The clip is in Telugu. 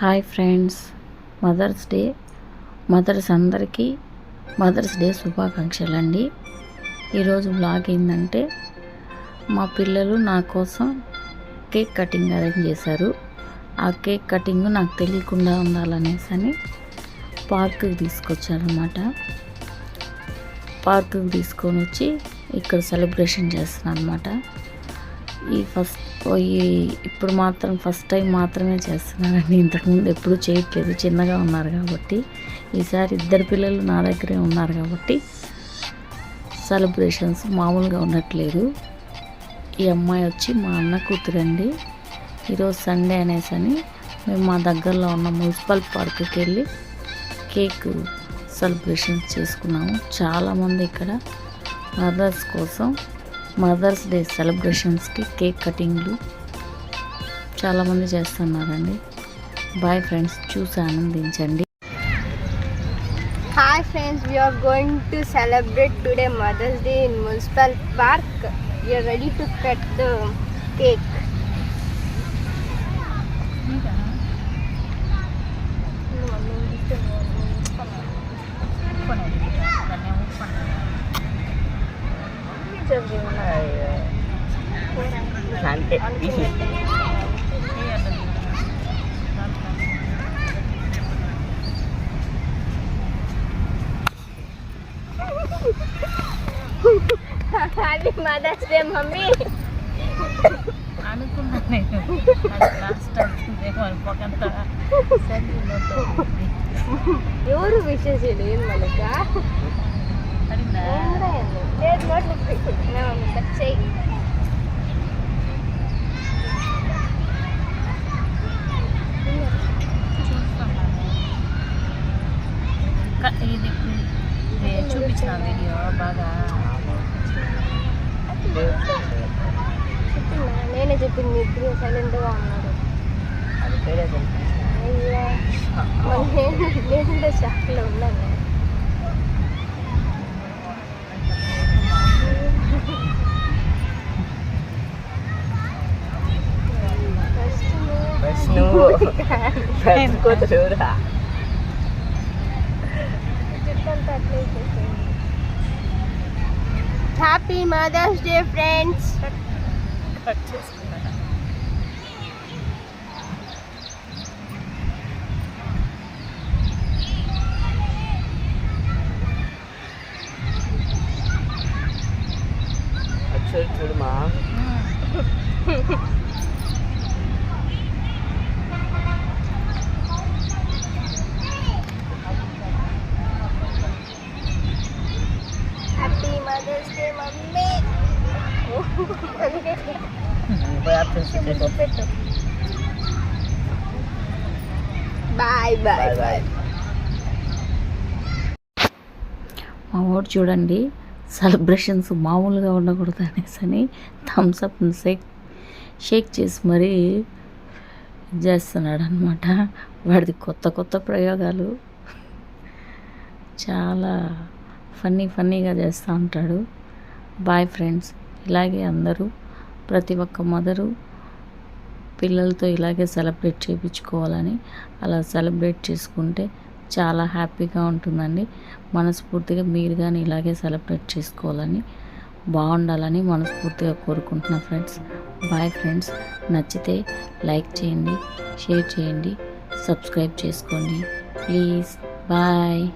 Hi friends. Mother's Day. Mothers అందరికీ మదర్స్ డే శుభాకాంక్షలు అండి ఈరోజు బ్లాగ్ ఏంటంటే మా పిల్లలు నా కోసం కేక్ కటింగ్ అరేంజ్ చేశారు. ఆ కేక్ కటింగ్ నాకు తెలియకుండా ఉండాలనేసి అని పార్క్కి తీసుకొచ్చారనమాట పార్క్కి తీసుకొని వచ్చి ఇక్కడ సెలబ్రేషన్ చేస్తున్నాను అనమాట ఈ ఫస్ట్ ఈ ఇప్పుడు మాత్రం ఫస్ట్ టైం మాత్రమే చేస్తున్నానండి. ఇంతకుముందు ఎప్పుడు చేయట్లేదు. చిన్నగా ఉన్నారు కాబట్టి ఈసారి ఇద్దరు పిల్లలు నా దగ్గరే ఉన్నారు కాబట్టి సెలబ్రేషన్స్ మామూలుగా ఉండట్లేదు. ఈ అమ్మాయి వచ్చి మా అన్న కూతురండి. ఈరోజు సండే అనేసి అని మేము మా దగ్గరలో ఉన్న మున్సిపల్ పార్క్కి వెళ్ళి కేక్ సెలబ్రేషన్స్ చేసుకున్నాము. చాలామంది ఇక్కడ మదర్స్ కోసం మదర్స్ డే సెలబ్రేషన్స్కి కేక్ కటింగ్లు చాలామంది చేస్తున్నారండి. బాయ్ ఫ్రెండ్స్ చూసి ఆనందించండి. Hi friends we are going to celebrate today Mother's Day in municipal park you are ready to cut cake the cake. అంతే Happy Mother's Day, Mummy. అనుకున్నా నేను లాస్ట్ అనుకోకంత ఎవరు విషయం చేయలేదు మనక ఇది చూపించిన వీడియో బాగా? నేనే చెప్పింది ఇద్దరు సైలెంట్గా ఉన్నారు అది పేరే అయ్యా. మరి నేను లేదంటే షాక్లో ఉన్నాను ఫస్ట్ ఫస్ట్ నువ్వు first కూతురురా happy Mother's Day friends cut చేసుకున్నాను చూడు చూడమా పోయి ఆప్షన్ పెట్టు బాయ్ బాయ్ బాయ్ మా వాడు చూడండి. సెలబ్రేషన్స్ మామూలుగా ఉండకూడదు అనేసి అని థమ్స్ అప్ షేక్ షేక్ చేసి మరీ ఇది చేస్తున్నాడు అనమాట వాడిది కొత్త కొత్త ప్రయోగాలు. చాలా ఫన్నీ ఫన్నీగా చేస్తూ ఉంటాడు. బాయ్ ఫ్రెండ్స్ ఇలాగే అందరూ ప్రతి ఒక్క మదరు పిల్లలతో ఇలాగే సెలబ్రేట్ చేయించుకోవాలని అలా సెలబ్రేట్ చేసుకుంటే చాలా హ్యాపీగా ఉంటుందండి. మనస్ఫూర్తిగా మీరు కానీ ఇలాగే సెలబ్రేట్ చేసుకోవాలని బాగుండాలని మనస్ఫూర్తిగా కోరుకుంటున్నా ఫ్రెండ్స్. Bye friends. నచ్చితే లైక్ చేయండి షేర్ చేయండి సబ్స్క్రైబ్ చేసుకోండి. ప్లీజ్. బాయ్.